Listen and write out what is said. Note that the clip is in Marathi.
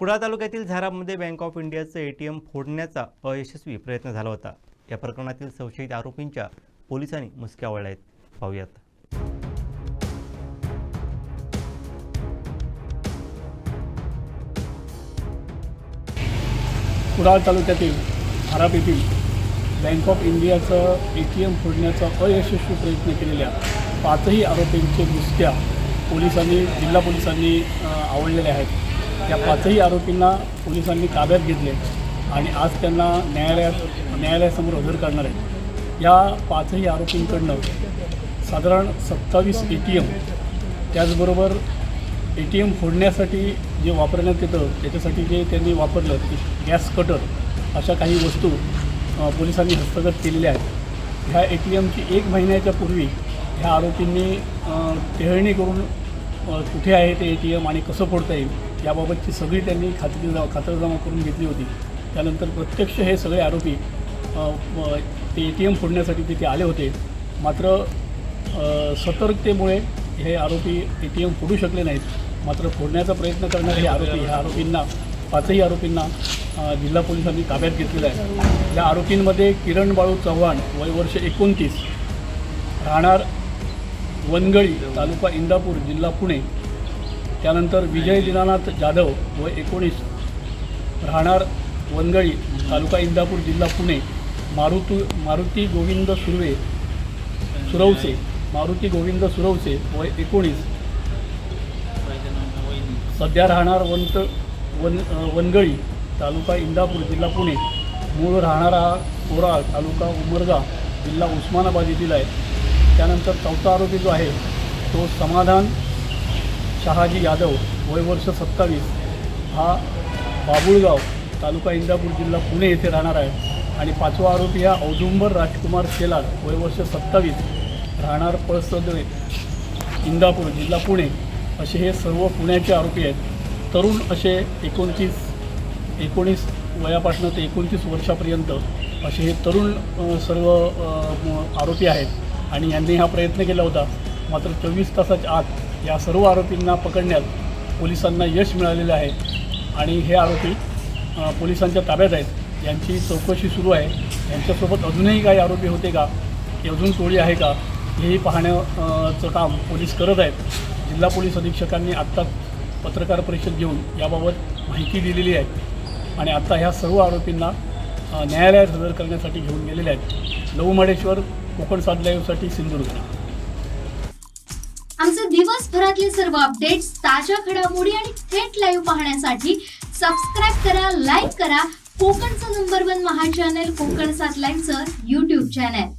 कुडाळ तालुक्यातील झारामध्ये बँक ऑफ इंडियाचं ए टी एम फोडण्याचा अयशस्वी प्रयत्न झाला होता. या प्रकरणातील संशयित आरोपींच्या पोलिसांनी मुसक्या आवळल्या आहेत. पाहूयात. कुडाळ तालुक्यातील धाराप येथील बँक ऑफ इंडियाचं ए टी एम फोडण्याचा अयशस्वी प्रयत्न केलेल्या पाचही आरोपींचे मुसक्या पोलिसांनी जिल्हा पोलिसांनी आवडलेल्या आहेत. या पाचही आरोपींना पोलिसांनी ताब्यात घेतले आणि आज त्यांना न्यायालयात न्यायालयासमोर हजर करणार आहेत. या पाचही आरोपींकडनं साधारण सत्तावीस ए टी एम त्याचबरोबर ए टी एम फोडण्यासाठी जे वापरण्यात येतं त्याच्यासाठी जे त्यांनी वापरलं ते गॅस कटर अशा काही वस्तू पोलिसांनी हस्तगत केलेल्या आहेत. ह्या ए टी एमची एक महिन्याच्या पूर्वी ह्या आरोपींनी टेहळणी करून कुठे आहे ते ए टी एम आणि कसं फोडता येईल याबाबतची सगळी त्यांनी खात्री खातरजमा करून घेतली होती. त्यानंतर प्रत्यक्ष हे सगळे आरोपी ते ए टी एम फोडण्यासाठी तिथे आले होते. मात्र सतर्कतेमुळे हे आरोपी ए टी एम फोडू शकले नाहीत. मात्र फोडण्याचा प्रयत्न करणारे हे आरोपी ह्या आरोपींना पाचही आरोपींना जिल्हा पोलिसांनी ताब्यात घेतलेलं आहे. या आरोपींमध्ये किरण बाळू चव्हाण वय वर्ष एकोणतीस राहणार वनगळी तालुका इंदापूर जिल्हा पुणे. त्यानंतर विजय दिनानाथ जाधव वय एकोणीस. राहणार वनगळी तालुका इंदापूर जिल्हा पुणे. मारुतू मारुती गोविंद सुर्वे सुरवसे. मारुती गोविंद सुरवसे वय एकोणीस. सध्या राहणार वंत वन वनगळी तालुका इंदापूर जिल्हा पुणे. मूळ राहणारा कोराळ तालुका उमरगा जिल्हा उस्मानाबाद येथील आहे. त्यानंतर चौथा आरोपी जो आहे तो समाधान शहाजी यादव वय वर्ष सत्तावीस. हा बाबुळगाव तालुका इंदापूर जिल्हा पुणे येथे राहणार आहे. आणि पाचवा आरोपी हा औदुंबर राजकुमार शेलार वय वर्ष सत्तावीस राहणार पळसदळे इंदापूर जिल्हा पुणे. असे हे सर्व पुण्याचे आरोपी आहेत. तरुण असे एकोणतीस एकोणीस वयापासून ते एकोणतीस वर्षापर्यंत असे हे तरुण सर्व आरोपी आहेत. आणि यांनी हा प्रयत्न केला होता. मात्र चोवीस तासाच्या आत या सर्व आरोपींना पकडण्यात पोलिसांना यश मिळालेलं आहे. आणि हे आरोपी पोलिसांच्या ताब्यात आहेत. यांची चौकशी सुरू आहे. यांच्यासोबत अजूनही काही आरोपी होते का? की अजून टोळी आहे का? हेही पाहण्याचं काम पोलीस करत आहेत. जिल्हा पोलीस अधीक्षकांनी आत्ताच पत्रकार परिषद घेऊन याबाबत माहिती दिलेली आहे. आणि आता ह्या सर्व आरोपींना न्यायालयात हजर करण्यासाठी घेऊन गेलेले आहेत. लवमाडेश्वर कोकण सात लाईव्हसाठी सिंधुदुर्ग. आमचे दिवसभरातले सर्व अपडेट्स ताज्या घडामोडी आणि थेट लाईव्ह पाहण्यासाठी सबस्क्राईब करा लाईक करा. कोकणचं number one Maha channel Konkan सात लाईव्हचं युट्यूब चॅनल